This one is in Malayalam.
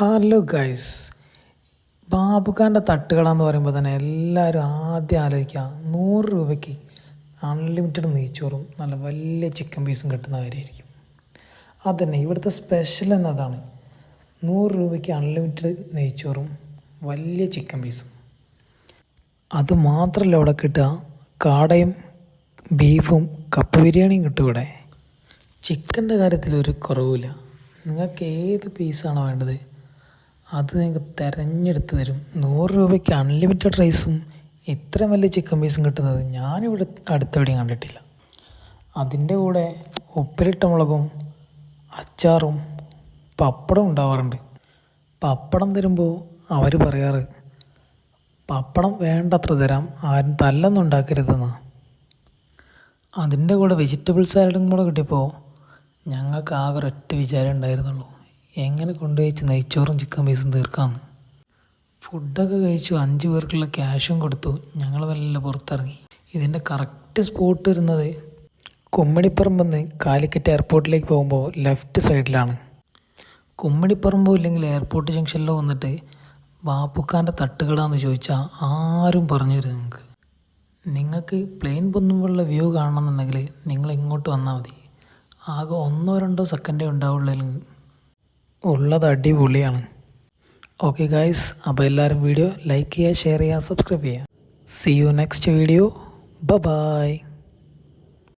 ഹലോ ഗൈസ് ബാബുഖാന്റെ തട്ടുകട എന്ന് പറയുമ്പോൾ തന്നെ എല്ലാവരും ആദ്യം ആലോചിക്കുക. നൂറ് രൂപയ്ക്ക് അൺലിമിറ്റഡ് നെയ്ച്ചോറും നല്ല വലിയ ചിക്കൻ പീസും കിട്ടുന്ന കാര്യമായിരിക്കും. അതന്നെ ഇവിടുത്തെ സ്പെഷ്യൽ എന്നതാണ് നൂറ് രൂപയ്ക്ക് അൺലിമിറ്റഡ് നെയ്ച്ചോറും വലിയ ചിക്കൻ പീസും അത് മാത്രമല്ല അവിടെ കിട്ടുക കാടയും ബീഫും കപ്പ ബിരിയാണിയും കിട്ടും ഇവിടെ. ചിക്കന്റെ കാര്യത്തിൽ ഒരു കുറവുമില്ല. നിങ്ങൾക്ക് ഏത് പീസാണോ വേണ്ടത് അത് നിങ്ങൾക്ക് തിരഞ്ഞെടുത്ത് തരും. നൂറ് രൂപയ്ക്ക് അൺലിമിറ്റഡ് റൈസും ഇത്രയും വലിയ ചിക്കൻ പീസും കിട്ടുന്നത് ഞാനിവിടെ അടുത്തെവിടെയും കണ്ടിട്ടില്ല. അതിന്റെ കൂടെ ഉപ്പിലിട്ട മുളകും അച്ചാറും പപ്പടം ഉണ്ടാവാറുണ്ട്. പപ്പടം തരുമ്പോൾ അവർ പറയാറ് പപ്പടം വേണ്ടത്ര തരാം ആരും തല്ലൊന്നും ഉണ്ടാക്കരുതെന്ന്. അതിന്റെ കൂടെ വെജിറ്റബിൾ സാലഡും കൂടെ കിട്ടിയപ്പോൾ ഞങ്ങൾക്ക് ആകെ ഒറ്റ വിചാരം ഉണ്ടായിരുന്നുള്ളൂ. എങ്ങനെ കൊണ്ടുപോയിച്ച് നെയ്ച്ചോറും ചിക്കൻ പീസും തീർക്കാമെന്ന് ഫുഡൊക്കെ കഴിച്ചു അഞ്ച് പേർക്കുള്ള ക്യാഷും കൊടുത്തു. ഞങ്ങൾ വല്ല പുറത്തിറങ്ങി. ഇതിന്റെ കറക്റ്റ് സ്പോട്ട് വരുന്നത് കുമ്മണിപ്പറമ്പെന്ന് കാലിക്കറ്റ് എയർപോർട്ടിലേക്ക് പോകുമ്പോൾ ലെഫ്റ്റ് സൈഡിലാണ് കുമ്മണിപ്പറമ്പോ ഇല്ലെങ്കിൽ എയർപോർട്ട് ജംഗ്ഷനിലോ വന്നിട്ട് ബാപ്പുക്കാന്റെ തട്ടുകടാന്ന് ചോദിച്ചാൽ ആരും പറഞ്ഞു തരും നിങ്ങൾക്ക് നിങ്ങൾക്ക് പ്ലെയിൻ പൊന്നുമ്പോഴുള്ള വ്യൂ കാണണമെന്നുണ്ടെങ്കിൽ നിങ്ങൾ ഇങ്ങോട്ട് വന്നാൽ മതി. ആകെ ഒന്നോ രണ്ടോ സെക്കൻഡേ ഉണ്ടാവുള്ളൂ ഉള്ളത് അടിപൊളിയാണ്. ഓക്കെ ഗായ്സ് അപ്പോൾ എല്ലാവരും വീഡിയോ ലൈക്ക് ചെയ്യുക ഷെയർ ചെയ്യുക സബ്സ്ക്രൈബ് ചെയ്യുക. സി യു നെക്സ്റ്റ് വീഡിയോ ബ ബായ്